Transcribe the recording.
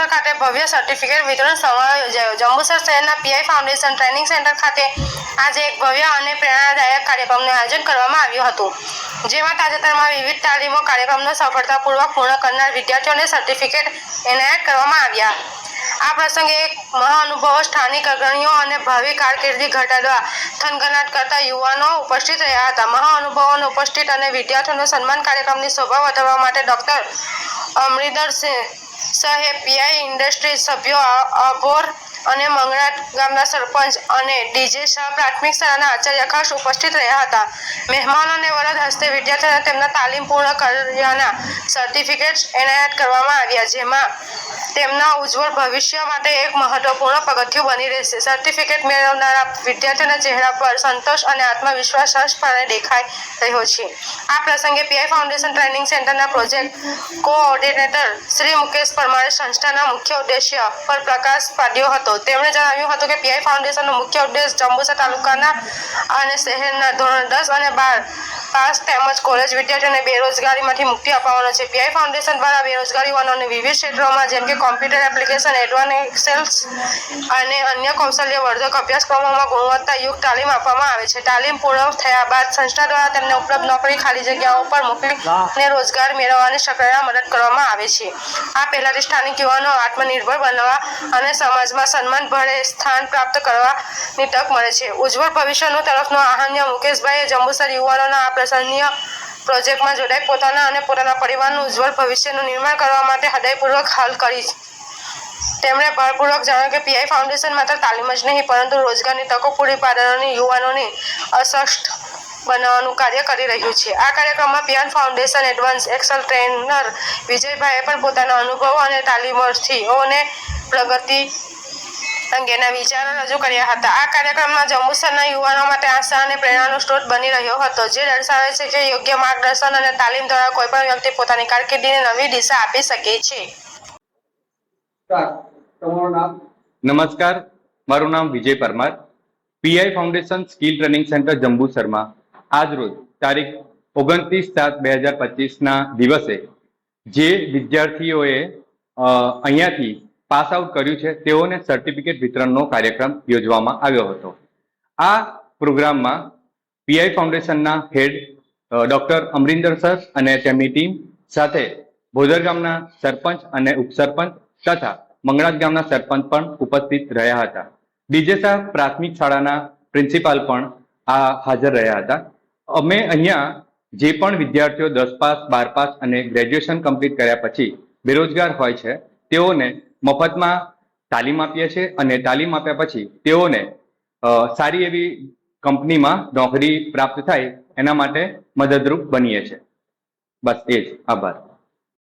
જંબુસર ખાતે ભવ્ય સર્ટિફિકેટ વિતરણ સમારોહ યોજાયો. જંબુસર શહેરના પીઆઈ ફાઉન્ડેશન ટ્રેનિંગ સેન્ટર ખાતે આજે એક ભવ્ય અને પ્રેરણાદાયક કાર્યક્રમનું આયોજન કરવામાં આવ્યું હતું. જેમાં તાજેતરમાં વિવિધ તાલીમો, કાર્યક્રમનો સફળતાપૂર્વક પૂર્ણ કરનાર વિદ્યાર્થીઓને સર્ટિફિકેટ એનાયત કરવામાં આવ્યા. આ પ્રસંગે એક મહાનુભાવો સ્થાનિક અગ્રણીઓ અને ભાવિ કારકિર્દી ઘટાડવા થનગનાટ કરતા યુવાનો ઉપસ્થિત રહ્યા હતા. મહાનુભાવોને ઉપસ્થિત અને વિદ્યાર્થીઓનો સન્માન કાર્યક્રમની શોભા વધારવા માટે ડોક્ટર અમરીદર સિંહ સાહેબ પીઆઈ ઇન્ડસ્ટ્રી સભ્યો અભોર અને મંગળાટ ગામના સરપંચ અને ડીજે શાહ પ્રાથમિક શાળાના આચાર્ય ખાસ ઉપસ્થિત રહ્યા હતા. મહેમાનોને વરદ હસ્તે વિદ્યાર્થીઓને તેમના તાલીમ પૂર્ણ કર્યાના સર્ટિફિકેટ્સ એનાયત કરવામાં આવ્યા, જેમાં તેમના ઉજ્જવળ ભવિષ્ય માટે એક મહત્વપૂર્ણ પગથિયું બની રહેશે. સર્ટિફિકેટ મેળવનારા વિદ્યાર્થીઓના ચહેરા પર સંતોષ અને આત્મવિશ્વાસ સ્પષ્ટપણે દેખાઈ રહ્યો છે. આ પ્રસંગે પીઆઈ ફાઉન્ડેશન ટ્રેનિંગ સેન્ટરના પ્રોજેક્ટ કોઓર્ડિનેટર શ્રી મુકેશ પરમારે સંસ્થાના મુખ્ય ઉદ્દેશ્ય પર પ્રકાશ પાડ્યો હતો. તેમણે જણાવ્યું હતું કે પીઆઈ ફાઉન્ડેશનનો મુખ્ય ઉદ્દેશ જંબુસર તાલુકાના અને શહેરના ધોરણ દસ અને બાર પાસ તેમજ કોલેજ વિદ્યાર્થીઓને બેરોજગારીમાંથી મુક્તિ અપાવવાનો છે. પીઆઈ ફાઉન્ડેશન દ્વારા બેરોજગાર યુવાનોને વિવિધ ક્ષેત્રોમાં જેમ કે કોમ્પ્યુટર એપ્લિકેશન એડવાન્સ એક્સેલ્સ અને અન્ય કૌશલ્યવર્ધક અભ્યાસક્રમોમાં ગુણવત્તાયુક્ત તાલીમ આપવામાં આવે છે. તાલીમ પૂર્ણ થયા બાદ સંસ્થા દ્વારા તેમને ઉપલબ્ધ નોકરી, ખાલી જગ્યાઓ પર મોકલીને રોજગાર મેળવવાની સક્રિય મદદ કરવામાં આવે છે. આ પહેલાથી સ્થાનિક યુવાનો આત્મનિર્ભર બનવા અને સમાજમાં સન્માન ભળે સ્થાન પ્રાપ્ત કરવાની તક મળે છે. ઉજ્જવળ ભવિષ્યનું તરફનો આહાન્ય મુકેશભાઈએ જંબુસર યુવાનોના આ પ્રસંગીય પ્રોજેક્ટમાં જોડાઈ પોતાના અને પોતાના પરિવારનું ઉજ્જવળ ભવિષ્યનું નિર્માણ કરવા માટે હૃદયપૂર્વક હાલ કરી તેમણે ભારપૂર્વક જણાવ્યું કે પીઆઈ ફાઉન્ડેશન માત્ર તાલીમ જ નહીં, પરંતુ રોજગારની તકો પૂરી પાડવાની યુવાનોને અસક્ષ બનાવવાનું કાર્ય કરી રહ્યું છે. આ કાર્યક્રમમાં પિયાન ફાઉન્ડેશન એડવાન્સ એક્સલ ટ્રેનર વિજયભાઈએ પણ પોતાના અનુભવો અને તાલીમર્થીઓને પ્રગતિ અંગેના વિચારો રજૂ કર્યા હતા. આ કાર્યક્રમમાં જંબુસરના યુવાનો માટે આશા અને પ્રેરણાનો સ્ત્રોત બની રહ્યો હતો જે દર્શાવે છે કે યોગ્ય માર્ગદર્શન અને તાલીમ દ્વારા કોઈપણ વ્યક્તિ પોતાની કારકિર્દીને નવી દિશા આપી શકે છે. સ્ટાર્ટ તમારું નામ? નમસ્કાર. મારું નામ Vijay Parmar. PI foundation skill training center જંબુસરમાં આજ રોજ તારીખ ઓગણત્રીસ સાત બે હજાર પચીસના દિવસે જે વિદ્યાર્થીઓએ અહીંયાથી પાસ આઉટ કર્યું છે, તેઓને સર્ટિફિકેટ વિતરણનો કાર્યક્રમ યોજવામાં આવ્યો હતો. આ પ્રોગ્રામમાં પીઆઈ ફાઉન્ડેશનના હેડ ડોક્ટર અમરિંદર સર અને તેમની ટીમ સાથે ભોદર ગામના સરપંચ અને ઉપસરપંચ તથા મંગળાજ ગામના સરપંચ પણ ઉપસ્થિત રહ્યા હતા. ડીજેસા પ્રાથમિક શાળાના પ્રિન્સિપાલ પણ આ હાજર રહ્યા હતા. અમે અહીંયા જે પણ વિદ્યાર્થીઓ દસ પાસ, બાર પાસ અને ગ્રેજ્યુએશન કમ્પ્લીટ કર્યા પછી બેરોજગાર હોય છે, તેઓને મફતમાં તાલીમ આપીએ છીએ અને તાલીમ આપ્યા પછી તેઓને સારી એવી કંપનીમાં નોકરી પ્રાપ્ત થાય એના માટે મદદરૂપ બનીએ છીએ. બસ એ જ. આભાર.